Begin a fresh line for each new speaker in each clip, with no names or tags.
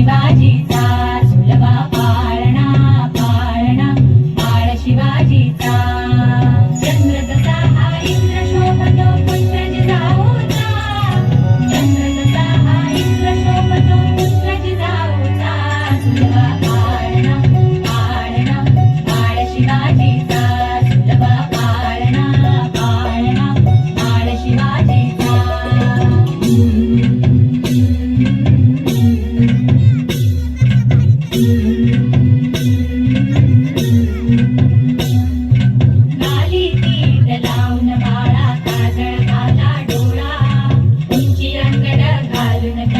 शिवाजीचा Luna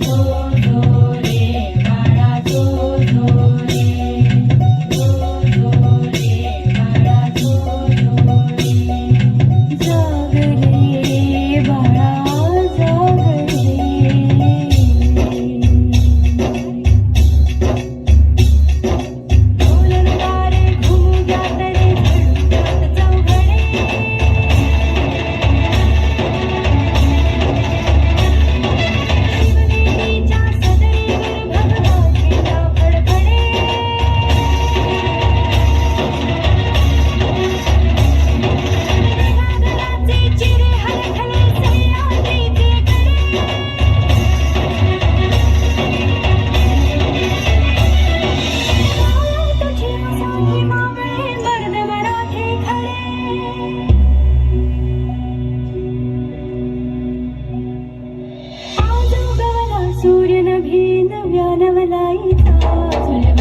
Oh.
सूर्यनभेन व्यानवलायिता